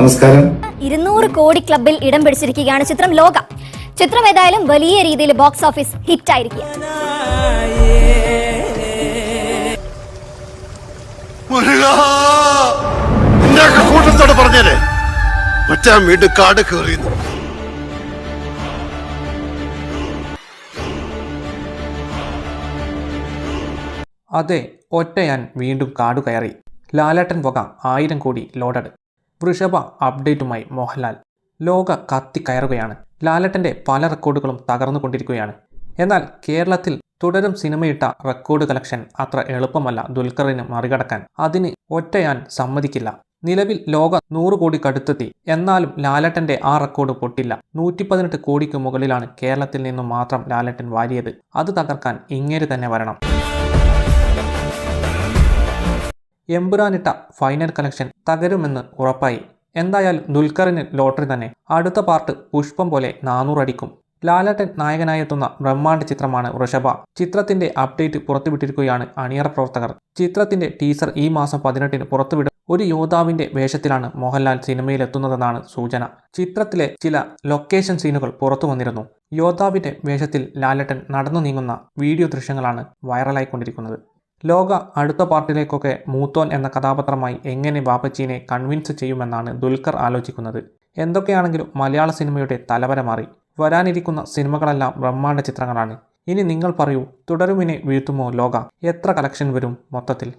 നമസ്കാരം. ഇരുന്നൂറ് കോടി ക്ലബിൽ ഇടം പിടിച്ചിരിക്കുകയാണ് ചിത്രം ലോക. ചിത്രം ഏതായാലും വലിയ രീതിയിൽ ബോക്സ് ഓഫീസ് ഹിറ്റ് ആയിരിക്കുക മുരുകാ നിന്റെയൊക്കെ കൂട്ടത്തോട് പറഞ്ഞേരെ. മറ്റാ വീണ്ടും കാട് കയറിയുന്നു അതെ ഒറ്റയാൻ വീണ്ടും കാട് കയറി ലാലേട്ടൻ വക ആയിരം കോടി ലോഡഡ്. വൃഷഭ അപ്ഡേറ്റുമായി മോഹൻലാൽ. ലോക കത്തിക്കയറുകയാണ് ലാലട്ടന്റെ പല റെക്കോർഡുകളും തകർന്നുകൊണ്ടിരിക്കുകയാണ്. എന്നാൽ കേരളത്തിൽ തുടരും സിനിമയിട്ട റെക്കോർഡ് കളക്ഷൻ അത്ര എളുപ്പമല്ല ദുൽഖറിന് മറികടക്കാൻ. അതിന് ഒറ്റയാൻ സമ്മതിക്കില്ല. നിലവിൽ ലോക നൂറ് കോടി കടുത്തെത്തി എന്നാലും ലാലട്ടന്റെ ആ റെക്കോർഡ് പൊട്ടില്ല. നൂറ്റി പതിനെട്ട് കോടിക്ക് മുകളിലാണ് കേരളത്തിൽ നിന്നും മാത്രം ലാലട്ടൻ വാരിയത്. അത് തകർക്കാൻ ഇങ്ങേര് തന്നെ വരണം. എമ്പുരാനിട്ട ഫൈനൽ കളക്ഷൻ തകരുമെന്ന് ഉറപ്പായി. എന്തായാലും ദുൽഖറിന് ലോട്ടറി തന്നെ. അടുത്ത പാർട്ട് പുഷ്പം പോലെ നാനൂറടിക്കും ലാലട്ടൻ നായകനായെത്തുന്ന ബ്രഹ്മാണ്ഡ ചിത്രമാണ് വൃഷഭ ചിത്രത്തിന്റെ അപ്ഡേറ്റ് പുറത്തുവിട്ടിരിക്കുകയാണ് അണിയറ പ്രവർത്തകർ. ചിത്രത്തിന്റെ ടീസർ ഈ മാസം പതിനെട്ടിന് പുറത്തുവിടും. ഒരു യോദ്ധാവിന്റെ വേഷത്തിലാണ് മോഹൻലാൽ സിനിമയിലെത്തുന്നതെന്നാണ് സൂചന. ചിത്രത്തിലെ ചില ലൊക്കേഷൻ സീനുകൾ പുറത്തു വന്നിരുന്നു. യോദ്ധാവിന്റെ വേഷത്തിൽ ലാലട്ടൻ നടന്നു നീങ്ങുന്ന വീഡിയോ ദൃശ്യങ്ങളാണ് വൈറലായിക്കൊണ്ടിരിക്കുന്നത്. ലോക അടുത്ത പാർട്ടിലേക്കൊക്കെ മൂത്തോൻ എന്ന കഥാപാത്രമായി എങ്ങനെ ബാപ്പച്ചീനെ കൺവിൻസ് ചെയ്യുമെന്നാണ് ദുൽഖർ ആലോചിക്കുന്നത്. എന്തൊക്കെയാണെങ്കിലും മലയാള സിനിമയുടെ തലവര മാറി. വരാനിരിക്കുന്ന സിനിമകളെല്ലാം ബ്രഹ്മാണ്ഡ ചിത്രങ്ങളാണ്. ഇനി നിങ്ങൾ പറയൂ തുടരുമിനെ വീഴ്ത്തുമോ ലോക? എത്ര കളക്ഷൻ വരും മൊത്തത്തിൽ?